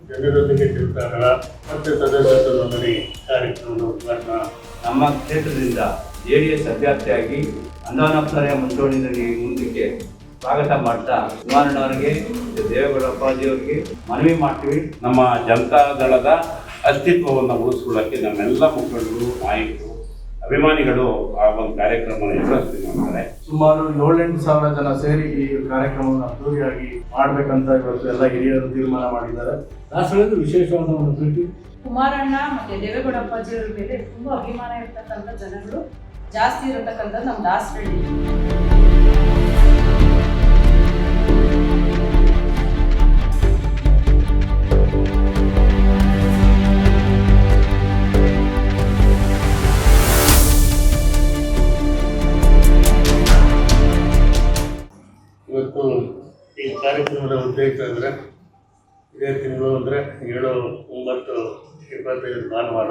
ಜನರೊಂದಿಗೆ ಮತ್ತೆ ಸದಸ್ಯತ್ವ ನೋಂದಣಿ ಕಾರ್ಯಕ್ರಮವನ್ನು ಉದ್ಘಾಟನಾ ನಮ್ಮ ಕ್ಷೇತ್ರದಿಂದ ಜೆ ಡಿ ಎಸ್ ಅಭ್ಯರ್ಥಿಯಾಗಿ ಅಂದಾನಪ್ಪರೆಯ ಮುಂಚೂಣಿಯಲ್ಲಿ ಮುಂದಕ್ಕೆ ಸ್ವಾಗತ ಮಾಡ್ತಾ ಕುಮಾರಣ್ಣವರಿಗೆ ದೇವೇಗೌಡ ಅಪ್ಪಾಜಿಯವರಿಗೆ ಮನವಿ ಮಾಡ್ತೀವಿ. ನಮ್ಮ ಜನತಾ ದಳದ ಅಸ್ತಿತ್ವವನ್ನು ಉಳಿಸ್ಕೊಳ್ಳೋಕ್ಕೆ ನಮ್ಮೆಲ್ಲ ಮುಖಂಡರು ನಾಯಕರು ಅಭಿಮಾನಿಗಳು ಆ ಒಂದು ಕಾರ್ಯಕ್ರಮವನ್ನು ಯಶಸ್ವಿ ಮಾಡ್ತಾರೆ ಸುಮಾರು ಏಳೆಂಟು ಸಾವಿರ ಜನ ಸೇರಿ ಈ ಕಾರ್ಯಕ್ರಮವನ್ನು ಅದ್ದೂರಿಯಾಗಿ ಮಾಡಬೇಕಂತ ಇವತ್ತು ಎಲ್ಲ ಹಿರಿಯರು ತೀರ್ಮಾನ ಮಾಡಿದ್ದಾರೆ. ದಾಸರದ್ದು ವಿಶೇಷವಾದ ಒಂದು ಪ್ರೀತಿ. ಕುಮಾರಣ್ಣ ಮತ್ತೆ ದೇವೇಗೌಡ ಅಪ್ಪಾಜಿಯವರ ಮೇಲೆ ತುಂಬಾ ಅಭಿಮಾನ ಇರ್ತಕ್ಕಂಥ ಜನಗಳು ಜಾಸ್ತಿ ಇರತಕ್ಕಂಥ ನಮ್ಮ ದಾಸರಳ್ಳಿ ಇಪ್ಪತ್ತೈದು ಭಾನುವಾರ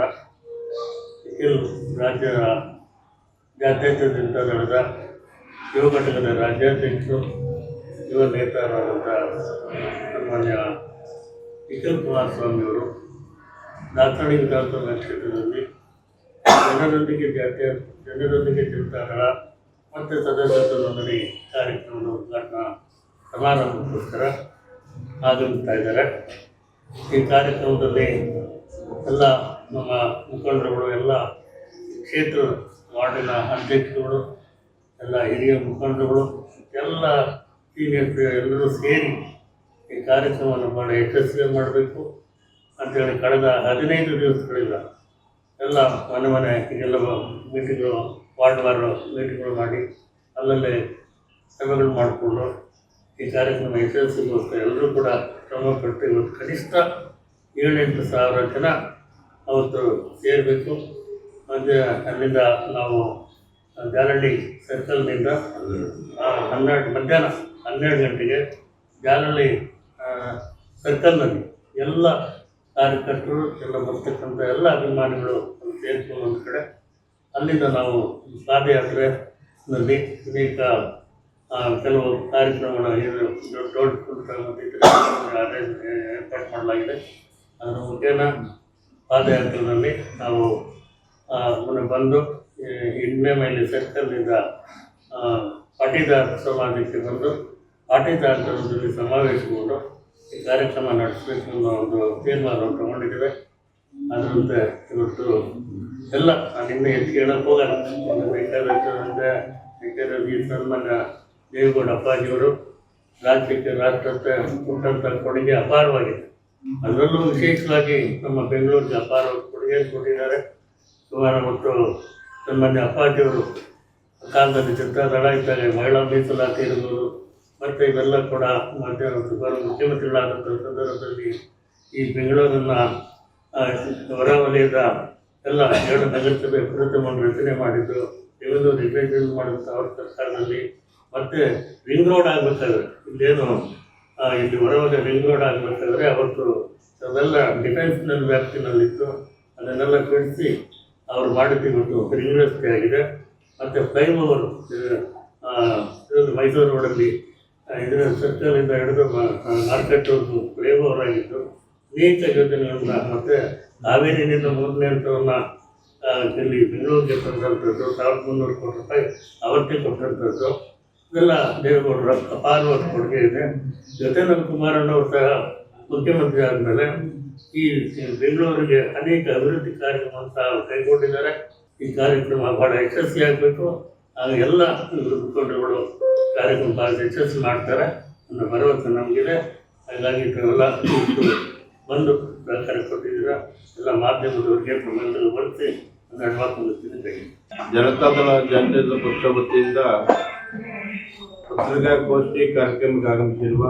ನಿಖಿಲ್ ರಾಜ್ಯದ ಜಾತ್ಯತೀತ ನಡೆದ ಯುವ ಘಟಕದ ರಾಜ್ಯಾಧ್ಯಕ್ಷರು ಯುವ ನೇತಾರರಾದಂಥ ಸನ್ಮಾನ್ಯ ನಿಖಿಲ್ ಕುಮಾರಸ್ವಾಮಿಯವರು ದಾಸರಳ್ಳಿ ವಿಧಾನಸಭಾ ಕ್ಷೇತ್ರದಲ್ಲಿ ಜನರೊಂದಿಗೆ ಜಾತ್ಯ ಜನರೊಂದಿಗೆ ಚಿಂತಾಗಳ ಮತ್ತು ಸದಸ್ಯತ್ವ ನೋಂದಣಿ ಕಾರ್ಯಕ್ರಮದ ಉದ್ಘಾಟನಾ ಸಮಾರಂಭಕ್ಕೋಸ್ಕರ ಆಗಮಿಸ್ತಾ ಇದ್ದಾರೆ. ಈ ಕಾರ್ಯಕ್ರಮದಲ್ಲಿ ಎಲ್ಲ ನಮ್ಮ ಮುಖಂಡರುಗಳು, ಎಲ್ಲ ಕ್ಷೇತ್ರ ವಾರ್ಡಿನ ಅಧ್ಯಕ್ಷರುಗಳು, ಎಲ್ಲ ಹಿರಿಯ ಮುಖಂಡರುಗಳು, ಎಲ್ಲ ಸೀನಿಯರ್ಸ್ ಎಲ್ಲರೂ ಸೇರಿ ಈ ಕಾರ್ಯಕ್ರಮವನ್ನು ಭಾಳ ಯಶಸ್ವಿ ಮಾಡಬೇಕು ಅಂತೇಳಿ ಕಳೆದ ಹದಿನೈದು ದಿವಸಗಳಿಂದ ಎಲ್ಲ ಮನೆ ಮನೆ ಈಗೆಲ್ಲ ಮೀಟಿಂಗ್ಗಳು ವಾರ್ಡ್ ವಾರ್ ಮೀಟಿಂಗ್ಗಳು ಮಾಡಿ ಅಲ್ಲಲ್ಲೇ ಸಭೆಗಳು ಮಾಡಿಕೊಂಡು ಈ ಕಾರ್ಯಕ್ರಮ ಯಶಸ್ವಿಗೋಸ್ಕರ ಎಲ್ಲರೂ ಕೂಡ ಶ್ರಮಪಟ್ಟು ಇವತ್ತು ಕನಿಷ್ಠ ಏಳೆಂಟು ಸಾವಿರ ಜನ ಅವತ್ತು ಸೇರಬೇಕು. ಅಂದರೆ ಅಲ್ಲಿಂದ ನಾವು ಜಾಲಹಳ್ಳಿ ಸರ್ಕಲ್ನಿಂದ ಹನ್ನೆರಡು ಮಧ್ಯಾಹ್ನ ಹನ್ನೆರಡು ಗಂಟೆಗೆ ಜಾಲಹಳ್ಳಿ ಸರ್ಕಲ್ನಲ್ಲಿ ಎಲ್ಲ ಕಾರ್ಯಕರ್ತರು, ಎಲ್ಲ ಬರ್ತಕ್ಕಂಥ ಎಲ್ಲ ಅಭಿಮಾನಿಗಳು ಸೇರಿಕೊಂಡು ಒಂದು ಕಡೆ. ಅಲ್ಲಿಂದ ನಾವು ಪಾದಯಾತ್ರೆನಲ್ಲಿ ಅನೇಕ ಕೆಲವು ಕಾರ್ಯಕ್ರಮಗಳ ಏನು ದೊಡ್ಡ ದೊಡ್ಡ ಏರ್ಪಾಡು ಮಾಡಲಾಗಿದೆ. ಅದರ ಮುಖೇನ ಪಾದಯಾತ್ರೆಯಲ್ಲಿ ನಾವು ಮೊನ್ನೆ ಬಂದು ಹಿಂದೆ ಮೈಲಿ ಸರ್ಕಲ್ನಿಂದ ಪಾಟೀದಾರ್ ಸಮಾಜಕ್ಕೆ ಬಂದು ಪಾಟೀದಾರದಲ್ಲಿ ಸಮಾವೇಶಗೊಂಡು ಈ ಕಾರ್ಯಕ್ರಮ ನಡೆಸಬೇಕು ಅನ್ನೋ ಒಂದು ತೀರ್ಮಾನವನ್ನು ತಗೊಂಡಿದ್ದೇವೆ. ಅದರಂತೆ ಇವತ್ತು ಎಲ್ಲ ನಾನು ಇನ್ನೂ ಹೆಚ್ಚು ಹೇಳಕ್ಕೆ ಹೋಗಲ್ಲ ಬೇಕಾದಂತೆ ಬೇಕಾದ ಈ ಸನ್ಮಾನ್ಯ ದೇವೇಗೌಡ ಅಪ್ಪಾಜಿಯವರು, ರಾಜ್ಯಕ್ಕೆ ರಾಷ್ಟ್ರಕ್ಕೆ ಕೊಟ್ಟಂಥ ಕೊಡುಗೆ ಅಪಾರವಾಗಿದೆ. ಅದರಲ್ಲೂ ವಿಶೇಷವಾಗಿ ನಮ್ಮ ಬೆಂಗಳೂರಿನ ಅಪ್ಪಾರ ಕೊಡುಗೆ ಕೊಟ್ಟಿದ್ದಾರೆ. ಸುಮಾರು ಮತ್ತು ನಮ್ಮನೆ ಅಪ್ಪಾಜಿಯವರು ಕಾಲದಲ್ಲಿ ಜನತಾ ಇದ್ದಾರೆ. ಮಹಿಳಾ ಮೀಸಲಾತಿ ಇರ್ಬೋದು, ಮತ್ತು ಇವೆಲ್ಲ ಕೂಡ ಮಾಧ್ಯಮ ಸುಮಾರು ಮುಖ್ಯಮಂತ್ರಿಗಳಾದಂಥ ಸಂದರ್ಭದಲ್ಲಿ ಈ ಬೆಂಗಳೂರನ್ನು ಹೊರವಲಯದ ಹೊರ ವಲಯದ ಎಲ್ಲ ಎರಡು ನಗರಸಭೆ ಅಭಿವೃದ್ಧಿಯನ್ನು ರಚನೆ ಮಾಡಿದ್ದು ಇವೆಲ್ಲ ರಿಪೇರಿ ಮಾಡಿದಂಥ ಅವ್ರ ಸರ್ಕಾರದಲ್ಲಿ. ಮತ್ತು ರಿಂಗ್ ರೋಡ್ ಆಗಬೇಕಾದ್ರೆ ಇಲ್ಲೇನು ಇಲ್ಲಿ ರಿಂಗ್ ರೋಡ್ ಆಗಬೇಕಾದ್ರೆ ಅವತ್ತು ಅದೆಲ್ಲ ಡಿಫೆನ್ಸ್ನಲ್ಲಿ ವ್ಯಾಪ್ತಿನಲ್ಲಿತ್ತು. ಅದನ್ನೆಲ್ಲ ಕಳಿಸಿ ಅವರು ಮಾಡಿದ್ದು ರಸ್ತೆ ಆಗಿದೆ. ಮತ್ತು ಫ್ಲೈಓವರ್ ಇದು ಮೈಸೂರು ರೋಡಲ್ಲಿ ಇದರ ಸರ್ಕಲಿಂದ ಹಿಡಿದು ಮಾರ್ಕೆಟ್ ಫ್ಲೈಓವರ್ ಆಗಿತ್ತು ಅನೇಕ ಯೋಜನೆಗಳನ್ನ ಮತ್ತು ಹಾವೇರಿನಿಂದ ಮೂರನೇ ಹಂತವನ್ನು ಇಲ್ಲಿ ಬೆಂಗಳೂರಿಗೆ ತಂದಂಥದ್ದು ಸಾವಿರದ ಮುನ್ನೂರು ಕೋಟಿ ರೂಪಾಯಿ ಅವತ್ತೇ ಕೊಟ್ಟಂಥದ್ದು. ಇದೆಲ್ಲ ದೇವೇಗೌಡರ ಅಪಾರವಾದ ಕೊಡುಗೆ ಇದೆ. ಜತೇಂದ್ರ ಕುಮಾರಣ್ಣವ್ರು ಸಹ ಮುಖ್ಯಮಂತ್ರಿ ಆದಮೇಲೆ ಈ ಬೆಂಗಳೂರಿಗೆ ಅನೇಕ ಅಭಿವೃದ್ಧಿ ಕಾರ್ಯಕ್ರಮ ಸಹ ಕೈಗೊಂಡಿದ್ದಾರೆ. ಈ ಕಾರ್ಯಕ್ರಮ ಬಹಳ ಯಶಸ್ವಿ ಆಗಬೇಕು. ಆಗ ಎಲ್ಲ ಮುಖಂಡರುಗಳು ಕಾರ್ಯಕ್ರಮ ಬಹಳ ಯಶಸ್ವಿ ಮಾಡ್ತಾರೆ. ಅನ್ನೋ ಭರವಸೆ ನಮಗಿದೆ. ಹಾಗಾಗಿ ತಾವೆಲ್ಲ ಬಂದು ಸಹಕಾರ ಕೊಟ್ಟಿದ್ದೀರ. ಎಲ್ಲ ಮಾಧ್ಯಮದವರಿಗೆ ತಮ್ಮೆಲ್ಲರೂ ಬಳಸಿ ಒಂದೆರಡು ಮಾತು. ಜನತಾದಳ ಜಾತ್ಯತೀತ ಪಕ್ಷ ವತಿಯಿಂದ ಪತ್ರಿಕಾಗೋಷ್ಠಿ ಕಾರ್ಯಕ್ರಮಕ್ಕೆ ಆಗಮಿಸಿರುವ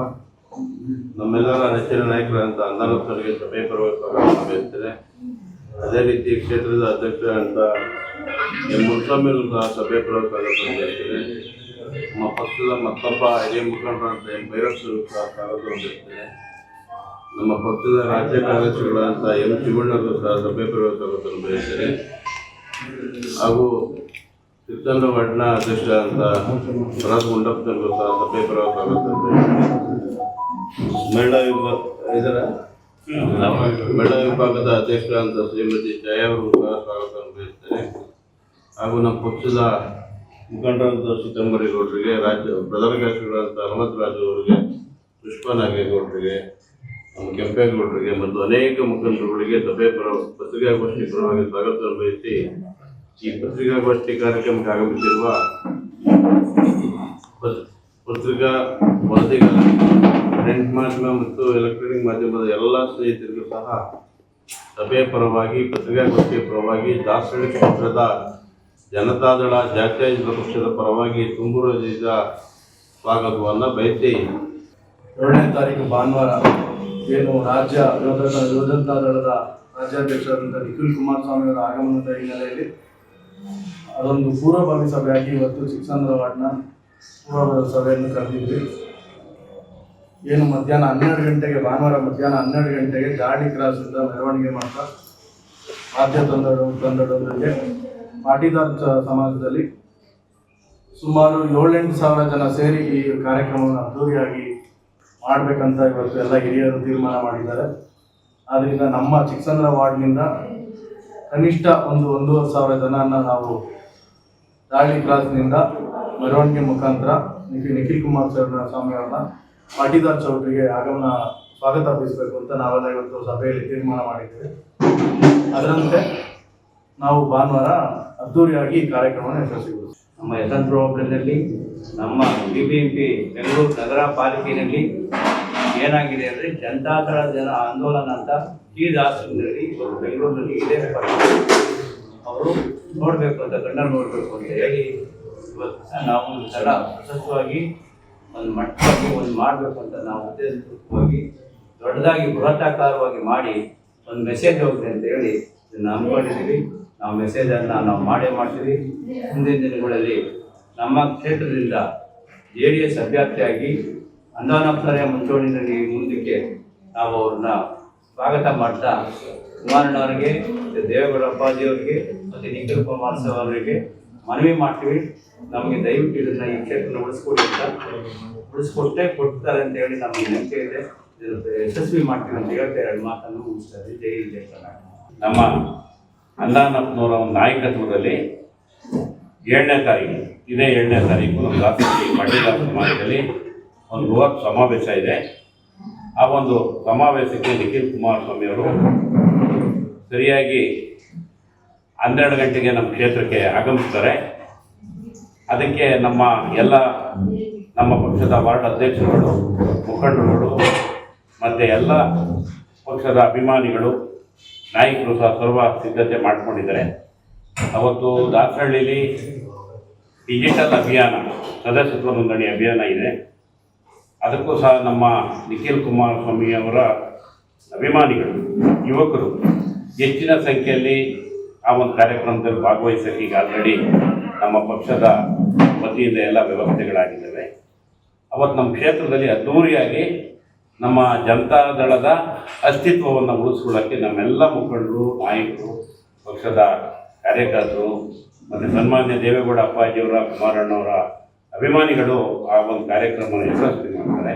ನಮ್ಮೆಲ್ಲರ ನೆಚ್ಚಿನ ನಾಯಕರಾದಂಥ ಅಂದಾನಪ್ಪರಿಗೆ ಸಭೆ ಬಯಸ್ತೇನೆ ಅದೇ ರೀತಿ ಕ್ಷೇತ್ರದ ಅಧ್ಯಕ್ಷರಂತ ಎಂ ಸಹ ಸಭೆ ಬಯಸ್ತೇನೆ ನಮ್ಮ ಪಕ್ಷದ ಮತ್ತೊಬ್ಬ ಹಿರಿಯ ಮುಖಂಡರಂತ ಎಂ ಭೈರಪ್ಪರು ಸಹ ಸ್ವಾಗತ ನಮ್ಮ ಪಕ್ಷದ ರಾಜ್ಯ ಕಾರ್ಯದರ್ಶಿಗಳಾದಂಥ ಎಂ ಶಿವಣ್ಣರು ಸಹ ಸಭೆ ಬಯಸ್ತೇನೆ ಹಾಗೂ ಚಿತ್ತಂದ್ರ ವಾರ್ಡ್ನ ಅಧ್ಯಕ್ಷ ಅಂತ ಭರತ್ ಗುಂಡಪ್ಪನ ಸಭೆ ಪರವಾಗಿ ಆಗುತ್ತೆ ಮಹಿಳಾ ವಿಭಾಗ ಇದರ ಮಹಿಳಾ ವಿಭಾಗದ ಅಧ್ಯಕ್ಷ ಅಂತ ಶ್ರೀಮತಿ ಜಯ ಅವರು ಸಹ ಸ್ವಾಗತ ಹಾಗೂ ನಮ್ಮ ಪಕ್ಷದ ಮುಖಂಡರಂತ ಚಿದಂಬರಿ ಗೌಡರಿಗೆ ರಾಜ್ಯ ಪ್ರಧಾನಕಾರ್ಯಗಳಾದಂಥ ಹನುಮಂತ ರಾಜು ಅವರಿಗೆ ಪುಷ್ಪ ನಾಗೇಗೌಡರಿಗೆ ನಮ್ಮ ಕೆಂಪೇಗೌಡರಿಗೆ ಮತ್ತು ಅನೇಕ ಮುಖಂಡರುಗಳಿಗೆ ಸಭೆ ಪರ ಪತ್ರಿಕಾಗೋಷ್ಠಿ ಪರವಾಗಿ ಸ್ವಾಗತ ಬಯಸಿ ಈ ಪತ್ರಿಕಾಗೋಷ್ಠಿ ಕಾರ್ಯಕ್ರಮಕ್ಕೆ ಆಗಮಿಸಿರುವ ಪತ್- ಪತ್ರಿಕಾ ವರದಿಗಳ ಪ್ರಿಂಟ್ ಮಾಧ್ಯಮ ಮತ್ತು ಎಲೆಕ್ಟ್ರಾನಿಕ್ ಮಾಧ್ಯಮದ ಎಲ್ಲ ಸ್ನೇಹಿತರಿಗೂ ಸಹ ಸಭೆಯ ಪರವಾಗಿ, ಪತ್ರಿಕಾಗೋಷ್ಠಿಯ ಪರವಾಗಿ ದಾಸರಳ್ಳಿ ಕ್ಷೇತ್ರದ ಜನತಾದಳ ಜಾತ್ಯತೀತ ಪಕ್ಷದ ಪರವಾಗಿ ತುಂಬು ಹೃದಯದ ಸ್ವಾಗತವನ್ನು ಬಯಸಿ. ಎರಡನೇ ತಾರೀಕು ಭಾನುವಾರ ಏನು ರಾಜ್ಯ ಯುವ ದಳದ ರಾಜ್ಯಾಧ್ಯಕ್ಷರಾದಂಥ ನಿಖಿಲ್ ಕುಮಾರಸ್ವಾಮಿ ಅವರ ಆಗಮನದ ಹಿನ್ನೆಲೆಯಲ್ಲಿ ಅದೊಂದು ಪೂರ್ವಭಾವಿ ಸಭೆಯಾಗಿ ಇವತ್ತು ಚಿಕ್ಕಸಂದ್ರ ವಾರ್ಡ್ನ ಪೂರ್ವಭಾವಿ ಸಭೆಯನ್ನು ಕರೆದಿದ್ವಿ. ಏನು ಮಧ್ಯಾಹ್ನ ಹನ್ನೆರಡು ಗಂಟೆಗೆ, ಭಾನುವಾರ ಮಧ್ಯಾಹ್ನ ಹನ್ನೆರಡು ಗಂಟೆಗೆ ಗಾಡಿ ಕ್ರಾಸಿಂದ ಮೆರವಣಿಗೆ ಮಾಡ್ತಾ ಆದ್ಯ ತಂದಡು ತಂಡದೊಂದಿಗೆ ಪಾಟೀದಾರ್ ಸಮಾಜದಲ್ಲಿ ಸುಮಾರು ಏಳೆಂಟು ಸಾವಿರ ಜನ ಸೇರಿ ಈ ಕಾರ್ಯಕ್ರಮವನ್ನು ಅದ್ದೂರಿಯಾಗಿ ಮಾಡಬೇಕಂತ ಇವತ್ತು ಎಲ್ಲ ಹಿರಿಯರು ತೀರ್ಮಾನ ಮಾಡಿದ್ದಾರೆ. ಆದ್ದರಿಂದ ನಮ್ಮ ಚಿಕ್ಕಸಂದ್ರ ವಾರ್ಡ್ನಿಂದ ಕನಿಷ್ಠ ಒಂದು ಒಂದೂವರೆ ಸಾವಿರ ಜನನ ನಾವು ದಾಳಿ ಕ್ರಾಸ್ನಿಂದ ಮೆರವಣಿಗೆ ಮುಖಾಂತರ ನಿಖಿಲ್ ಕುಮಾರ್ ಸರ್ ಸ್ವಾಮಿ ಅವ್ರನ್ನ ಪಾಟೀದಾರ್ ಚೌಟ್ರಿಗೆ ಆಗಮನ ಸ್ವಾಗತ ಅರ್ಪಿಸಬೇಕು ಅಂತ ನಾವೆಲ್ಲ ಇವತ್ತು ಸಭೆಯಲ್ಲಿ ತೀರ್ಮಾನ ಮಾಡಿದ್ದೇವೆ. ಅದರಂತೆ ನಾವು ಭಾನುವಾರ ಅದ್ದೂರಿಯಾಗಿ ಕಾರ್ಯಕ್ರಮವನ್ನು ಯಶಸ್ವಿಗೊಳಿಸಿ ನಮ್ಮ ಯಶವಂತಪುರ ಹೋಬಳಿನಲ್ಲಿ ನಮ್ಮ B B M P Bengaluru ನಗರ ಪಾಲಿಕೆಯಲ್ಲಿ ಏನಾಗಿದೆ ಅಂದರೆ ಜನತಾದಳ ಜನ ಆಂದೋಲನ ಅಂತ ಈ ರಾಷ್ಟ್ರದಲ್ಲಿ ಇವತ್ತು ಬೆಂಗಳೂರಿನಲ್ಲಿ ಇದೇ. ಅವರು ನೋಡಬೇಕು ಅಂತ ಕಣ್ಣಲ್ಲಿ ನೋಡಬೇಕು ಅಂತ ಹೇಳಿ ನಾವು ಒಂದು ಸಲ ಪ್ರಶಸ್ತವಾಗಿ ಒಂದು ಮಟ್ಟವಾಗಿ ಒಂದು ಮಾಡಬೇಕು ಅಂತ ನಾವು ಉದ್ದೇಶಪೂರ್ವಕವಾಗಿ ದೊಡ್ಡದಾಗಿ ಬೃಹತ್ತಾಕಾರವಾಗಿ ಮಾಡಿ ಒಂದು ಮೆಸೇಜ್ ಹೋಗಿದೆ ಅಂತ ಹೇಳಿ ಇದನ್ನ ಅನ್ಕೊಂಡಿದ್ದೀವಿ ನಾವು ಮೆಸೇಜನ್ನು ನಾವು ಮಾಡೇ ಮಾಡ್ತೀವಿ ಮುಂದಿನ ದಿನಗಳಲ್ಲಿ ನಮ್ಮ ಕ್ಷೇತ್ರದಿಂದ ಜೆ ಡಿ ಎಸ್ ಅಭ್ಯರ್ಥಿಯಾಗಿ ಅಂದಾನಪ್ಪನರ ಮುಂಚೂಣಿನಲ್ಲಿ ಮುಂದಕ್ಕೆ ನಾವು ಅವ್ರನ್ನ ಸ್ವಾಗತ ಮಾಡ್ತಾ ಕುಮಾರಣ್ಣವರಿಗೆ ದೇವೇಗೌಡ ಅಪ್ಪಾಜಿಯವರಿಗೆ ಮತ್ತು ನಿಖಿಲ್ ಕುಮಾರಸ್ವಾಮಿ ಅವರಿಗೆ ಮನವಿ ಮಾಡ್ತೀವಿ. ನಮಗೆ ದಯವಿಟ್ಟು ಇದನ್ನ ಈ ಕ್ಷೇತ್ರ ಉಳಿಸ್ಕೊಡಿ ಅಂತ. ಉಳಿಸ್ಕೊಟ್ಟೆ ಕೊಡ್ತಾರೆ ಅಂತ ಹೇಳಿ ನಮಗೆ ನಂಬಿಕೆ ಇದೆ. ಯಶಸ್ವಿ ಮಾಡ್ತೀವಿ ಅಂತ ಹೇಳ್ತಾ ಎರಡು ಮಾತನ್ನು ಮುಗಿಸ್ತಾರೆ ಜೈ ಜಯ ನಮ್ಮ ಅಂದಾನಪ್ಪನವರ ಒಂದು ನಾಯಕತ್ವದಲ್ಲಿ ಏಳನೇ ತಾರೀಕು ಇದೇ. ಏಳನೇ ತಾರೀಕು. ಪಾಟೀದಾರ್ ಸಮಾಜದಲ್ಲಿ ಒಂದು ಬೃಹತ್ ಸಮಾವೇಶ ಇದೆ. ಆ ಒಂದು ಸಮಾವೇಶಕ್ಕೆ ನಿಖಿಲ್ ಕುಮಾರಸ್ವಾಮಿ ಅವರು ಸರಿಯಾಗಿ ಹನ್ನೆರಡು ಗಂಟೆಗೆ ನಮ್ಮ ಕ್ಷೇತ್ರಕ್ಕೆ ಆಗಮಿಸ್ತಾರೆ. ಅದಕ್ಕೆ ನಮ್ಮ ಎಲ್ಲ ನಮ್ಮ ಪಕ್ಷದ ವಾರ್ಡ್ ಅಧ್ಯಕ್ಷರುಗಳು, ಮುಖಂಡರುಗಳು, ಮತ್ತು ಎಲ್ಲ ಪಕ್ಷದ ಅಭಿಮಾನಿಗಳು, ನಾಯಕರು ಸಹ ಸರ್ವ ಸಿದ್ಧತೆ ಮಾಡಿಕೊಂಡಿದ್ದಾರೆ. ಅವತ್ತು ದಾಸಹಳ್ಳಿಲಿ ಡಿಜಿಟಲ್ ಅಭಿಯಾನ, ಸದಸ್ಯತ್ವ ನೋಂದಣಿ ಅಭಿಯಾನ ಇದೆ. ಅದಕ್ಕೂ ಸಹ ನಮ್ಮ ನಿಖಿಲ್ ಕುಮಾರಸ್ವಾಮಿ ಅವರ ಅಭಿಮಾನಿಗಳು, ಯುವಕರು ಹೆಚ್ಚಿನ ಸಂಖ್ಯೆಯಲ್ಲಿ ಆ ಒಂದು ಕಾರ್ಯಕ್ರಮದಲ್ಲಿ ಭಾಗವಹಿಸಕ್ಕೆ ಈಗ ಆಲ್ರೆಡಿ ನಮ್ಮ ಪಕ್ಷದ ವತಿಯಿಂದ ಎಲ್ಲ ವ್ಯವಸ್ಥೆಗಳಾಗಿದ್ದಾವೆ. ಅವತ್ತು ನಮ್ಮ ಕ್ಷೇತ್ರದಲ್ಲಿ ಅದ್ಧೂರಿಯಾಗಿ ನಮ್ಮ ಜನತಾ ದಳದ ಅಸ್ತಿತ್ವವನ್ನು ಉಳಿಸ್ಕೊಳ್ಳೋಕ್ಕೆ ನಮ್ಮೆಲ್ಲ ಮುಖಂಡರು, ನಾಯಕರು, ಪಕ್ಷದ ಕಾರ್ಯಕರ್ತರು ಮತ್ತು ಸನ್ಮಾನ್ಯ ದೇವೇಗೌಡ ಅಪ್ಪಾಜಿಯವರ, ಕುಮಾರಣ್ಣವರ ಅಭಿಮಾನಿಗಳು ಆ ಒಂದು ಕಾರ್ಯಕ್ರಮವನ್ನು ಯಶಸ್ವಿ ಮಾಡ್ತಾರೆ.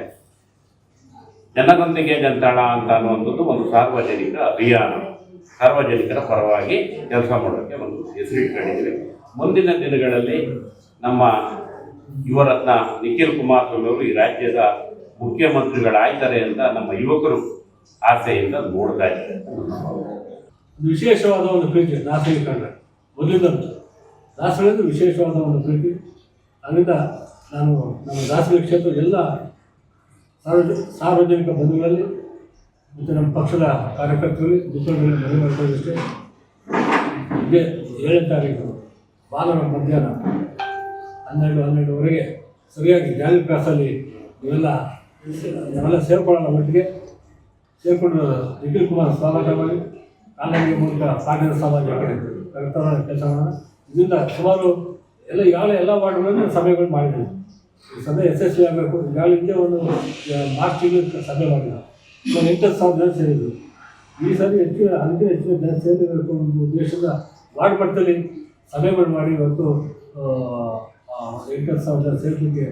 ಜನರೊಂದಿಗೆ ಜಂತಾಳ ಅಂತ ಅನ್ನುವಂಥದ್ದು ಒಂದು ಸಾರ್ವಜನಿಕ ಅಭಿಯಾನ. ಸಾರ್ವಜನಿಕರ ಪರವಾಗಿ ಕೆಲಸ ಮಾಡೋಕ್ಕೆ ಒಂದು ಹೆಸರಿಟ್ಕೊಂಡಿದ್ದೀವಿ ಮುಂದಿನ ದಿನಗಳಲ್ಲಿ ನಮ್ಮ ಯುವರತ್ನ ನಿಖಿಲ್ ಕುಮಾರಸ್ವಾಮಿ ಅವರು ಈ ರಾಜ್ಯದ ಮುಖ್ಯಮಂತ್ರಿಗಳಾಯ್ತಾರೆ ಅಂತ ನಮ್ಮ ಯುವಕರು ಆಸೆಯಿಂದ ನೋಡ್ತಾ ಇದ್ದಾರೆ. ವಿಶೇಷವಾದ ಒಂದು ಪ್ರೀತಿ ದಾಸರಿ ಕಂಡ್ರೆ ಮೊದಲಿದ್ದಂತೆ ದಾಸರಿಂದ ವಿಶೇಷವಾದ ಒಂದು ಪ್ರೀತಿ ಅದರಿಂದ ನಾನು ನಮ್ಮ ದಾಸರಿ ಕ್ಷೇತ್ರದ ಎಲ್ಲ ಸಾರ್ವಜ, ಸಾರ್ವಜನಿಕ ಬಂಧುಗಳಲ್ಲಿ ಮತ್ತು ನಮ್ಮ ಪಕ್ಷದ ಕಾರ್ಯಕರ್ತರಲ್ಲಿ ಮುಖಂಡರಲ್ಲಿ ಮನವಿ ಮಾಡ್ಕೊಳ್ಳೋದಷ್ಟೇ. ಇದೇ ಏಳನೇ ತಾರೀಕು ಭಾನುವಾರ ಮಧ್ಯಾಹ್ನ ಹನ್ನೆರಡು, ಹನ್ನೆರಡುವರೆಗೆ ಸರಿಯಾಗಿ ಜಾಲಿ ಕ್ರಾಸಲ್ಲಿ ಇವೆಲ್ಲ ಇವೆಲ್ಲ ಸೇರ್ಕೊಳ್ಳೋಣ ಒಟ್ಟಿಗೆ. ಸೇರಿಕೊಂಡು ನಿಖಿಲ್ ಕುಮಾರ್ ಸ್ವಾಗತ ಮಾಡಿ ಕಾಲೇಜಿಗೆ ಮೂಲಕ ಪಾಟೀಲ ಸಮಾಜಕ್ಕೆ ಕೆಲಸ ಇದರಿಂದ ಸುಮಾರು ಎಲ್ಲ ಈಗಾಗಲೇ ಎಲ್ಲ ವಾರ್ಡ್ಗಳಲ್ಲೂ ಸಭೆಗಳು ಮಾಡಿದ್ದೀವಿ ಸಭೆ ಯಶಸ್ವಿ ಆಗಬೇಕು. ಈಗಾಗಲೇ ಹಿಂದೆ ಒಂದು ಮಾರ್ಚ್ ತಿಂಗಳು ಸಭೆ ಮಾಡಿದ್ರು ಒಂದು ಎಂಟತ್ತು ಸಾವಿರ ಜನ ಸೇರಿದ್ರು. ಈ ಸಲ ಹೆಚ್ಚು ಅದಕ್ಕೆ ಹೆಚ್ಚಿನ ಜನ ಸೇರಬೇಕು ಒಂದು ಉದ್ದೇಶದ ವಾರ್ಡ್ ಮಟ್ಟದಲ್ಲಿ ಸಭೆಗಳು ಮಾಡಿ ಇವತ್ತು ಎಂಟತ್ತು ಸಾವಿರ ಜನ ಸೇರಲಿಕ್ಕೆ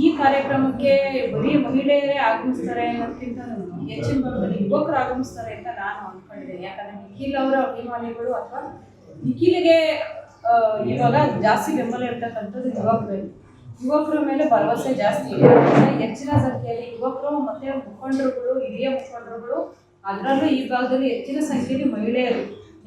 ಈ ಕಾರ್ಯಕ್ರಮಕ್ಕೆ ಬರೀ ಮಹಿಳೆಯರೇ ಆಗಮಿಸ್ತಾರೆ ಅನ್ನೋದಕ್ಕಿಂತ ಹೆಚ್ಚಿನ ಭಾಗದಲ್ಲಿ ಯುವಕರು ಆಗಮಿಸ್ತಾರೆ ಅಂತ ನಾನು ಅನ್ಕೊಂಡಿದ್ದೆ ಯಾಕಂದ್ರೆ ನಿಖಿಲ್ ಅವರ ಅಭಿಮಾನಿಗಳು ಅಥವಾ ನಿಖಿಲ್ಗೆ ಇವಾಗ ಜಾಸ್ತಿ ಬೆಂಬಲ ಇರ್ತಕ್ಕಂಥದ್ದು ಯುವಕರು. ಯುವಕರ ಮೇಲೆ ಭರವಸೆ ಜಾಸ್ತಿ ಇದೆ. ಹೆಚ್ಚಿನ ಸಂಖ್ಯೆಯಲ್ಲಿ ಯುವಕರು ಮತ್ತೆ ಮುಖಂಡರುಗಳು, ಹಿರಿಯ ಮುಖಂಡರುಗಳು, ಅದರಲ್ಲೂ ಈ ಭಾಗದಲ್ಲಿ ಹೆಚ್ಚಿನ ಸಂಖ್ಯೆಯಲ್ಲಿ ಮಹಿಳೆಯರು.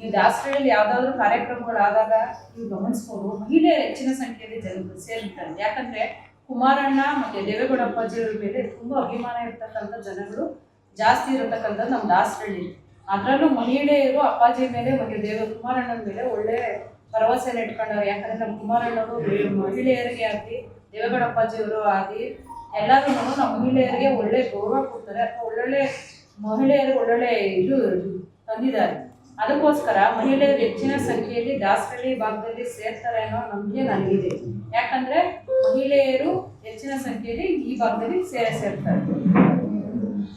ನೀವು ದಾಸರಳ್ಳಿಯಲ್ಲಿ ಯಾವ್ದಾದ್ರು ಕಾರ್ಯಕ್ರಮಗಳಾದಾಗ ನೀವು ಗಮನಿಸ್ಬೋದು. ಮಹಿಳೆಯರು ಹೆಚ್ಚಿನ ಸಂಖ್ಯೆಯಲ್ಲಿ ಜನ ಸೇರಿರ್ತಾರೆ. ಯಾಕಂದ್ರೆ ಕುಮಾರಣ್ಣ ಮತ್ತೆ ದೇವೇಗೌಡ ಅಪ್ಪಾಜಿಯವರ ಮೇಲೆ ತುಂಬಾ ಅಭಿಮಾನ ಇರ್ತಕ್ಕಂಥ ಜನಗಳು ಜಾಸ್ತಿ ಇರತಕ್ಕಂಥ ನಮ್ಮ ದಾಸರಳ್ಳಿ. ಅದರಲ್ಲೂ ಮಹಿಳೆಯರು ಅಪ್ಪಾಜಿ ಮೇಲೆ ಮತ್ತೆ ದೇವ ಕುಮಾರಣ್ಣನ ಮೇಲೆ ಒಳ್ಳೆ ಭರವಸೆನ ಇಟ್ಕೊಂಡವ್ರು. ಯಾಕಂದ್ರೆ ನಮ್ಮ ಕುಮಾರಣ್ಣವರು ಮಹಿಳೆಯರಿಗೆ ಆಗಲಿ, ದೇವೇಗೌಡ ಅಪ್ಪಾಜಿಯವರು ಆಗಲಿ ಎಲ್ಲರೂ ನಮ್ಮ ಮಹಿಳೆಯರಿಗೆ ಒಳ್ಳೆ ಗೌರವ ಕೊಡ್ತಾರೆ. ಅಥವಾ ಒಳ್ಳೊಳ್ಳೆ ಮಹಿಳೆಯರಿಗೆ ಒಳ್ಳೊಳ್ಳೆ ಇದು ತಂದಿದ್ದಾರೆ. ಅದಕ್ಕೋಸ್ಕರ ಮಹಿಳೆಯರು ಹೆಚ್ಚಿನ ಸಂಖ್ಯೆಯಲ್ಲಿ ದಾಸರಳ್ಳಿ ಭಾಗದಲ್ಲಿ ಸೇರ್ತಾರೆ ಅನ್ನೋ ನಂಬಿಕೆ ನನಗಿದೆ. ಯಾಕಂದ್ರೆ ಮಹಿಳೆಯರು ಹೆಚ್ಚಿನ ಸಂಖ್ಯೆಯಲ್ಲಿ ಈ ಭಾಗದಲ್ಲಿ ಸೇರ ಸೇರ್ತಾರೆ.